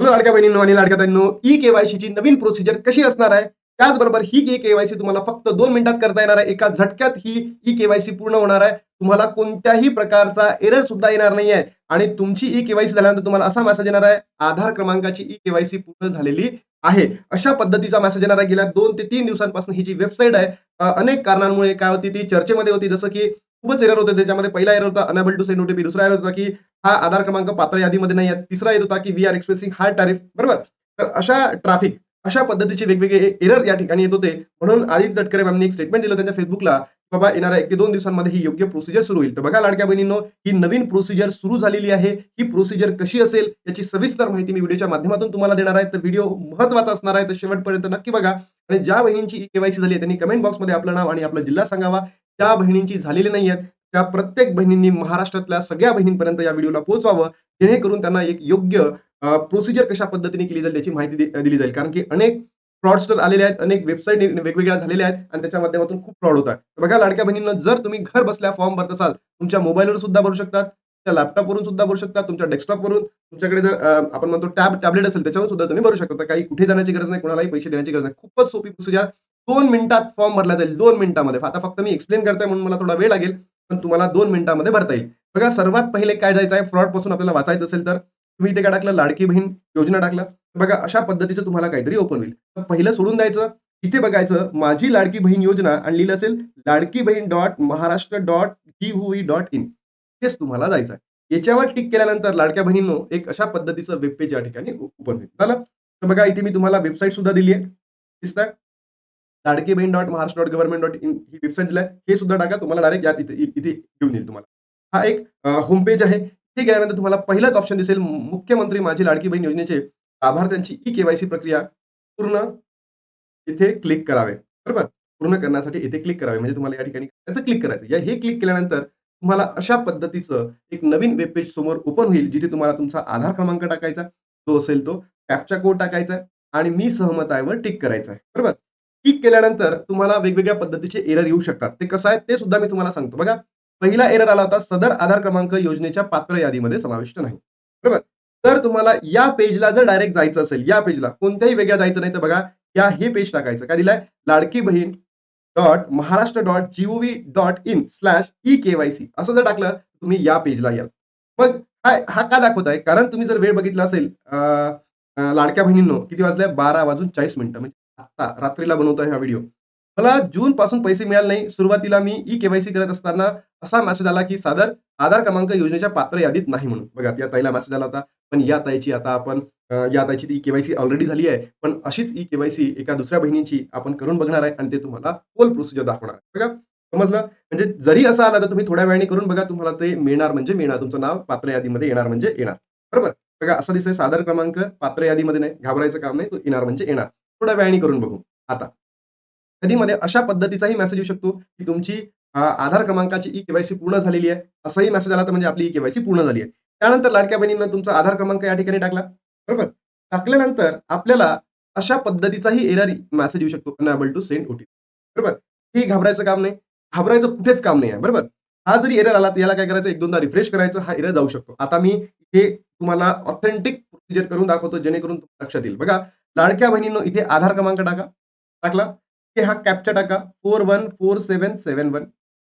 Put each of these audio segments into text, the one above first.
लाडक्या बहिणींनो आणि लाडक्या बहिणींनो ई केवायसीची नवीन प्रोसिजर कशी असणार आहे? त्याचबरोबर ही ई केवायसी तुम्हाला फक्त दोन मिनिटात करता येणार आहे. एका झटक्यात ही ई केवायसी पूर्ण होणार आहे. तुम्हाला कोणत्याही प्रकारचा एरर सुद्धा येणार नाही आहे आणि तुमची ई केवायसी झाल्यानंतर तुम्हाला असा मेसेज येणार आहे आधार क्रमांकाची ई केवायसी पूर्ण झालेली आहे. अशा पद्धतीचा मेसेज येणार आहे. गेल्या दोन ते तीन दिवसांपासून ही जी वेबसाईट आहे अनेक कारणांमुळे काय होती? ती चर्चेमध्ये होती. जसं की खूपच एरर होते. त्याच्यामध्ये पहिला एरर होता अनेबल टू सेंड ओटीपी दुसरा एरर होता की हा आधार क्रमांक पात्र यादीमध्ये नाही आहे. तिसरा येत होता की we are expressing high tariff बरोबर? तर अशा ट्रॅफिक अशा पद्धतीचे वेगवेगळे एरर या ठिकाणी येत होते. म्हणून आदित्य तटकरे मॅमनी एक स्टेटमेंट दिलं त्यांच्या फेसबुकला बाबा येणाऱ्या एक ते दोन दिवसांमध्ये ही योग्य प्रोसिजर सुरू होईल. तर बघा लाडक्या बहिणींनो ही नवीन प्रोसिजर सुरू झालेली आहे. ही प्रोसिजर कशी असेल याची सविस्तर माहिती मी व्हिडिओच्या माध्यमातून तुम्हाला देणार आहे. तर व्हिडिओ महत्त्वाचा असणार आहे. तर शेवटपर्यंत नक्की बघा. आणि ज्या बहिणींची केवायसी झाली आहे त्यांनी कमेंट बॉक्समध्ये आपलं नाव आणि आपला जिल्हा सांगावा. ज्या बहिणींची झालेली नाही आहेत त्या प्रत्येक बहिणींनी महाराष्ट्रातल्या सगळ्या बहिणींपर्यंत या व्हिडिओला पोहोचवावं जेणेकरून त्यांना एक योग्य प्रोसिजर कशा पद्धतीने केली जाईल याची माहिती दिली जाईल. कारण की अनेक फ्रॉडस्टर आलेले आहेत अनेक वेबसाईट वेगवेगळ्या झालेल्या आहेत आणि त्याच्या माध्यमातून खूप फ्रॉड होतात बघा लाडक्या बहिणींना जर तुम्ही घर बसल्या फॉर्म भरत असाल तुमच्या मोबाईलवर सुद्धा भरू शकतात त्या लॅपटॉपवरून सुद्धा भरू शकता तुमच्या डेस्कटॉपवरून तुमच्याकडे जर आपण म्हणतो टॅब टॅबलेट असेल त्याच्यावर सुद्धा तुम्ही भरू शकता. काही कुठे जाण्याची गरज नाही कोणालाही पैसे देण्याची गरज नाही. खूपच सोपी प्रोसिजर दोन मिनिटात फॉर्म भरला जाईल दोन मिनिटामध्ये. आता फक्त मी एक्सप्लेन करतोय म्हणून मला थोडा वेळ लागेल पण तुम्हाला दोन मिनिटामध्ये भरता येईल. बघा सर्वात पहिले काय जायचं आहे? फ्रॉडपासून आपल्याला वाचायचं असेल तर तुम्ही इथे काय टाकलं? लाडकी बहीण योजना टाकलं. बघा अशा पद्धतीचं तुम्हाला काहीतरी ओपन होईल. तर पहिलं सोडून द्यायचं इथे बघायचं माझी लाडकी बहीण योजना आणि लिहिलं असेल Ladki Bahin dot Maharashtra dot G dot in हेच तुम्हाला जायचं आहे. याच्यावर टिक केल्यानंतर लाडक्या बहिणींनो एक अशा पद्धतीचं वेब पेज या ठिकाणी ओपन होईल. झालं? तर बघा इथे मी तुम्हाला वेबसाईट सुद्धा दिली आहे. दिसतंय? Ladki Bahin dot Maharashtra dot government dot in he website हे सुद्धा टाका. तुम्हाला डायरेक्ट यात इथे इथे घेऊन येईल तुम्हाला. हा एक होम पेज आहे. हे गेल्यानंतर तुम्हाला पहिलाच ऑप्शन दिसेल. मुख्यमंत्री माझी लाडकी बहीण योजनेचे लाभार्थ्यांची ई केवायसी प्रक्रिया पूर्ण इथे क्लिक करावे. बरोबर? पूर्ण करण्यासाठी इथे क्लिक करावे. म्हणजे तुम्हाला या ठिकाणी त्याचं क्लिक करायचं या हे क्लिक केल्यानंतर तुम्हाला अशा पद्धतीचं एक नवीन वेबपेज समोर ओपन होईल जिथे तुम्हाला तुमचा आधार क्रमांक टाकायचा तो असेल तो. कॅपचा कोड टाकायचा आहे. आणि मी सहमत आहे वर टिक करायचा आहे. बरोबर? टिक केल्यानंतर तुम्हाला वेगवेगळ्या पद्धतीचे एरर येऊ शकतात. ते कसं आहे ते सुद्धा मी तुम्हाला सांगतो. बघा पहिला एरर आला होता सदर आधार क्रमांक योजनेच्या पात्र यादीमध्ये समाविष्ट नाही. बरोबर? तर तुम्हाला या पेजला जर डायरेक्ट जायचं असेल या पेजला कोणत्याही वेगळ्या जायचं नाही तर बघा या हे पेज टाकायचं. काय दिलंय? Ladki Bahin dot Maharashtra dot G O V dot in slash E KYC असं जर टाकलं तुम्ही या पेजला याल. मग हा हा का दाखवत आहे कारण तुम्ही जर वेळ बघितला असेल लाडक्या बहिणींनो किती वाजल्या बारा वाजून चाळीस मिनिटं. म्हणजे आता रात्रीला बनवतोय हा व्हिडिओ मला जून पासून पैसे मिळाले नाही. सुरुवातीला मी ई केवायसी करत असताना असा मेसेज आला की सादर आधार क्रमांक योजनेच्या पात्र यादीत नाही म्हणून. बघा या ताईला मेसेज आला होता. पण या ताईची आता आपण या ताईची ई केवायसी ऑलरेडी झाली आहे. पण अशीच ई केवायसी एका दुसऱ्या बहिणीची आपण करून बघणार आहे आणि ते तुम्हाला होल प्रोसिजर दाखवणार आहे. बघा समजलं? म्हणजे जरी असं आलं तर तुम्ही थोड्या वेळाने करून बघा तुम्हाला ते मिळणार म्हणजे मिळणार. तुमचं नाव पात्र यादीमध्ये येणार म्हणजे येणार. बरोबर? बघा असं दिसतंय सादर क्रमांक पात्र यादीमध्ये नाही. घाबरायचं काम नाही तो येणार म्हणजे येणार. थोड्या वेळाने करून बघू. आता. कधीमध्ये अशा पद्धतीचाही मेसेज येऊ शकतो की तुमची आधार क्रमांकाची ई केवायसी पूर्ण झालेली आहे. असाही मेसेज आला तर म्हणजे आपली ई केवायसी पूर्ण झाली आहे. त्यानंतर लाडक्या बहिणीनं तुमचा आधार क्रमांक या ठिकाणी टाकला. बरोबर? टाकल्यानंतर आपल्याला अशा पद्धतीचाही एरर मेसेज येऊ शकतो. अनएबल टू सेंड ओटीपी बरोबर? हे घाबरायचं काम नाही. घाबरायचं कुठेच काम नाही आहे. बरोबर? हा जरी एरर आला तर याला काय करायचं? एक दोनदा रिफ्रेश करायचं. हा एरर जाऊ शकतो. आता मी हे तुम्हाला ऑथेंटिक प्रोसिजर करून दाखवतो जेणेकरून लक्षात येईल. बघा. लाडक्या बहिणींनो इथे आधार क्रमांक टाका. टाकला. की हा कॅपचा टाका. Four one four seven seven one.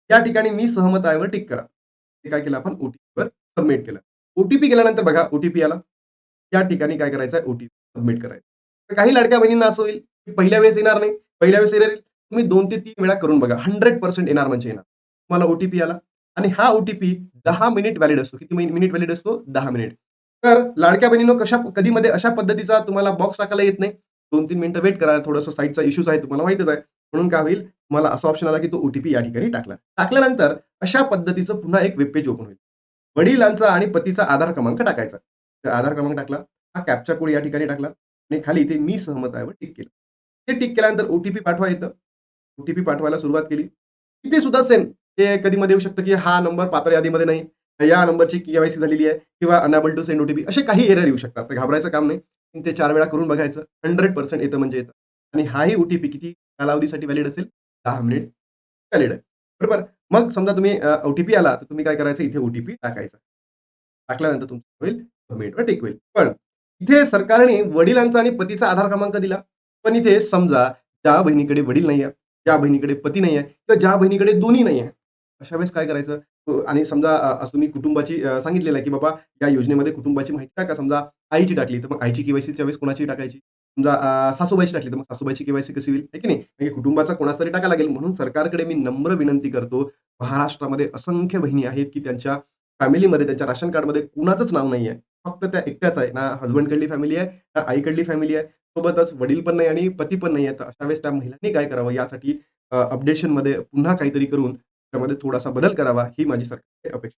या ठिकाणी मी सहमत आहे वर टिक करा. ते काय केलं आपण? ओटीपी वर सबमिट केलं. ओटीपी केल्यानंतर बघा ओटीपी आला. या ठिकाणी काय करायचं आहे ओटीपी सबमिट करायचं. तर काही लाडक्या बहिणींना असं होईल की पहिल्या वेळेस येणार नाही पहिल्या वेळेस येणार तुम्ही दोन ते तीन वेळा करून बघा. हंड्रेड पर्सेंट येणार म्हणजे येणार. तुम्हाला ओटीपी आला. आणि हा ओटीपी दहा मिनिट व्हॅलिड असतो. किती मिनिट व्हॅलिड असतो? दहा मिनिट तर लाडक्या बहिणीनं कशा कधी मध्ये अशा पद्धतीचा तुम्हाला बॉक्स टाकायला येत नाही? दोन तीन मिनिटं वेट करा थोडंसं साईटचा इश्यूज आहे तुम्हाला माहितच आहे. म्हणून काय होईल मला असा ऑप्शन आला की तो ओटीपी या ठिकाणी टाकला. टाकल्यानंतर अशा पद्धतीचं पुन्हा एक वेब पेज ओपन होईल. वडिलांचा आणि पतीचा आधार क्रमांक टाकायचा. तर आधार क्रमांक टाकला हा कॅपचा कोड या ठिकाणी टाकला आणि खाली इथे मी सहमत आहे टिक केलं. ते टिक केल्यानंतर ओटीपी पाठवा येतं ओटीपी पाठवायला सुरुवात केली. इथे सुद्धा सेम ते कधी मध्ये येऊ शकतं की हा नंबर पात्र यादीमध्ये नाही. या नंबरची केवायसी झालेली आहे किंवा अनेबल टू सेंड ओटीपी असे काही एरर येऊ शकतात. तर घाबरायचं काम नाही. तीन ते चार वेळा करून बघायचं. हंड्रेड पर्सेंट येतं म्हणजे येतं. आणि हाही ओटीपी किती कालावधीसाठी व्हॅलिड असेल? दहा मिनिट व्हॅलिड आहे. बरोबर? मग समजा तुम्ही ओटीपी आला तर तुम्ही काय करायचं? इथे ओटीपी टाकायचा. टाकल्यानंतर तुमचं होईल सबमिटवर टिक होईल. पण इथे सरकारने वडिलांचा आणि पतीचा आधार क्रमांक दिला. पण इथे समजा ज्या बहिणीकडे वडील नाहीये, ज्या बहिणीकडे पती नाहीये किंवा ज्या बहिणीकडे दोन्ही नाहीये. अशा वेळेस काय करायचं? आणि समजा असं तुम्ही कुटुंबाची सांगितलेलं आहे, की बाबा या योजनेमध्ये कुटुंबाची माहिती टाका. समजा आईची टाकली, तर मग आईची केवायसी त्या वेळेस कोणाची टाकायची? समजा सासूबाईची टाकली, तर मग सासूबाईची केवायसी कशी होईल? आहे की नाही? म्हणजे कुटुंबाचा कोणाचा तरी टाका लागेल. म्हणून सरकारकडे मी नम्र विनंती करतो. महाराष्ट्रामध्ये असंख्य बहिणी आहेत, की त्यांच्या फॅमिलीमध्ये त्यांच्या राशन कार्डमध्ये कुणाचंच नाव नाही आहे फक्त त्या एकट्याच आहे. ना हसबँडकडली फॅमिली आहे, ना आईकडली फॅमिली आहे. सोबतच वडील पण नाही आणि पती पण नाहीये. तर अशा वेळेस त्या महिलांनी काय करावं? यासाठी अपडेशनमध्ये पुन्हा काहीतरी करून त्यामध्ये थोडासा बदल करावा, ही माझी सरकारची अपेक्षा.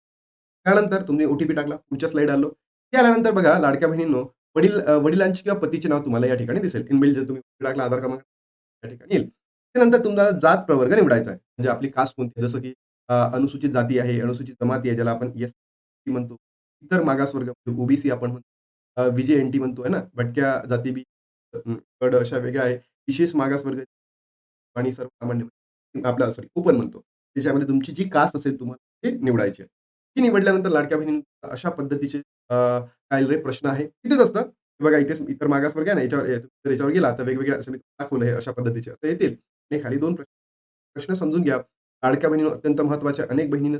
त्यानंतर तुम्ही ओ-टी-पी टाकला. पुढच्या स्लाईड आलो. ते आल्यानंतर बघा लाडक्या बहिणींनो, वडील वडिलांची किंवा पतीचे नाव तुम्हाला या ठिकाणी दिसेल. इनबिल्ट जर तुम्ही टाकला आधार क्रमांक त्या ठिकाणी येईल. त्यानंतर तुम्हाला जात प्रवर्ग निवडायचा आहे. म्हणजे आपली कास्ट कोणती जसं की अनुसूचित जाती आहे, अनुसूचित जमाती आहे, ज्याला आपण एस-टी म्हणतो. इतर मागासवर्ग म्हणतो ओबीसी आपण म्हणतो. विजय एन टी म्हणतो आहे ना, भटक्या जाती बी गड अशा वेगळ्या आहे विशेष मागासवर्ग आणि सर्वसामान्य आपला सॉरी ओपन म्हणतो. त्याच्यामध्ये तुमची जी कास्ट असेल तुम्हाला ते निवडायची ती निवडल्यानंतर लाडक्या बहिणी अशा पद्धतीचे काय रे प्रश्न आहे. तिथेच असतं. बघा इथेच इतर मागासवर्ग आहे ना, याच्यावर जर याच्यावर गेला तर वेगवेगळ्या असं मी दाखवलं हे अशा पद्धतीचे असं येतील. आणि खाली दोन प्रश्न प्रश्न समजून घ्या. लाडक्या बहिणी अत्यंत महत्त्वाच्या अनेक बहिणीनं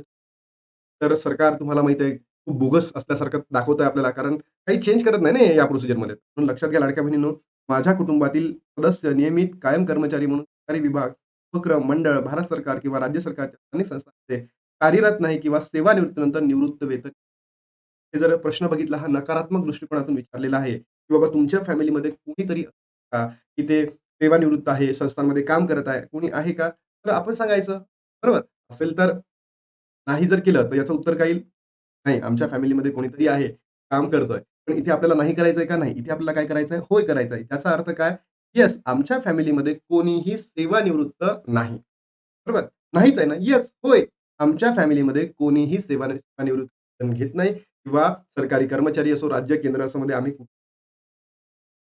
तर सरकार तुम्हाला माहिती आहे खूप बोगस असल्यासारखं दाखवत आहे आपल्याला. कारण काही चेंज करत नाही ना या प्रोसिजरमध्ये. म्हणून लक्षात घ्या लाडक्या बहिणींनो, माझ्या कुटुंबातील सदस्य नियमित कायम कर्मचारी म्हणून सरकारी विभाग, उपक्रम, मंडळ, भारत सरकार किंवा राज्य सरकारच्या अनेक संस्थांमध्ये कार्यरत नाही किंवा सेवानिवृत्तीनंतर निवृत्त वेतन हे जर प्रश्न बघितला हा नकारात्मक दृष्टिकोनातून विचारलेला आहे, की बाबा तुमच्या फॅमिलीमध्ये कोणीतरी का की ते सेवानिवृत्त आहे, संस्थांमध्ये काम करत आहे, कोणी आहे का? तर आपण सांगायचं, बरोबर? असेल तर नाही जर केलं तर याचं उत्तर काय येईल? नाही, आमच्या फॅमिलीमध्ये कोणीतरी आहे, काम करतोय. पण इथे आपल्याला नाही करायचंय का? नाही. इथे आपल्याला काय करायचंय? होय करायचंय. त्याचा अर्थ काय? येस, आमच्या फॅमिलीमध्ये कोणीही सेवानिवृत्त नाही. बरोबर? नाहीच आहे ना? येस, होय. आमच्या फॅमिलीमध्ये कोणीही सेवा सेवानिवृत्त घेत नाही किंवा सरकारी कर्मचारी असो, राज्य, केंद्र असो मध्ये आम्ही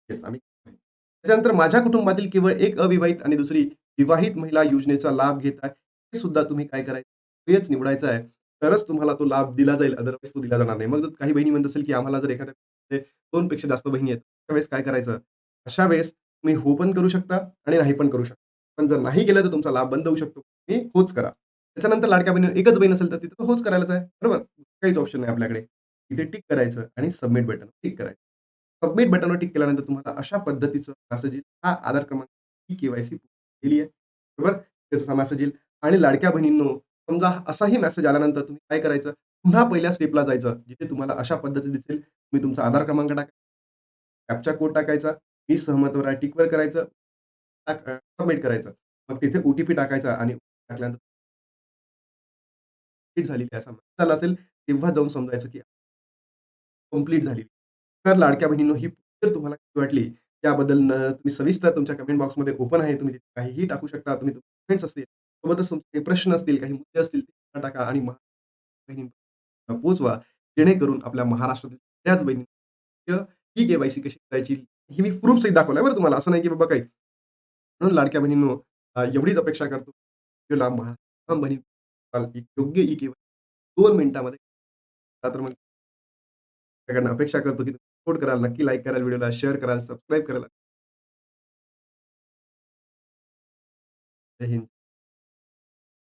येस, आम्ही त्याच्यानंतर माझ्या कुटुंबातील केवळ एक अविवाहित आणि दुसरी विवाहित महिला योजनेचा लाभ घेत आहे. हे सुद्धा तुम्ही काय करायचं? हेच निवडायचं आहे. तरच तुम्हाला तो लाभ दिला जाईल. अदरवाईज तो दिला जाणार नाही. मग जर काही बहिणी म्हणत असेल, की आम्हाला जर एखाद्या दोन पेक्षा जास्त बहिणी आहेत. त्यावेळेस काय करायचं? अशा वेळेस तुम्ही हो पण करू शकता आणि नाही पण करू शकता. पण जर नाही केलं तर तुमचा लाभ बंद होऊ शकतो. तुम्ही होच करा. त्याच्यानंतर लाडक्या बहिणी एकच बहीण असेल तर तिथं होच करायलाच आहे. बरोबर? काहीच ऑप्शन नाही आपल्याकडे. तिथे टिक करायचं आणि सबमिट बटन टिक करायचं. सबमिट बटनवर टिक केल्यानंतर तुम्हाला अशा पद्धतीचं मेसेज येईल. हा आधार क्रमांक ही केवायसी गेली केली आहे. बरोबर? त्याचा मेसेज येईल आणि लाडक्या बहिणींनो, समजा असाही मेसेज आल्यानंतर तुम्ही काय करायचं? पुन्हा पहिल्या स्टेपला जायचं. जिथे तुम्हाला अशा पद्धती दिसेल. तुम्ही तुमचा आधार क्रमांक टाकायचा कॅप्चा कोड टाकायचा. मी सहमतवर आहे टिकवर करायचं. सबमिट करायचं. मग तिथे ओ-टी-पी टाकायचा आणि टाकल्यानंतर झालेली असा झाला असेल, तेव्हा जाऊन समजायचं की कंप्लीट झाली. तर लाडक्या बहिणींनो, ही जर तुम्हाला वाटली, त्याबद्दल तुम्ही सविस्तर तुमच्या कमेंट बॉक्समध्ये ओपन आहे. तुम्ही तिथे काहीही टाकू शकता. तुम्ही कमेंट्स असतील, सोबतच तुमचे काही प्रश्न असतील, काही मुद्दे असतील, ते टाका आणि महा बहिणींपर्यंत पोहोचवा. जेणेकरून आपल्या महाराष्ट्रातील त्याच बहिणी ही के-वाय-सी कशी करायची, हे मी प्रूफ सहित आहे बरं तुम्हाला. असं नाही की बाबा काही. म्हणून लाडक्या बहिणींनो, एवढीच अपेक्षा करतो. की लांब लांब बहिणी योग्य ई केव्हा दोन मिनिटामध्ये तर मग सगळ्यांना अपेक्षा करतो, की सपोर्ट कराल, नक्की लाईक कराल व्हिडिओला, शेअर कराल, सबस्क्राईब कराल. जय हिंद.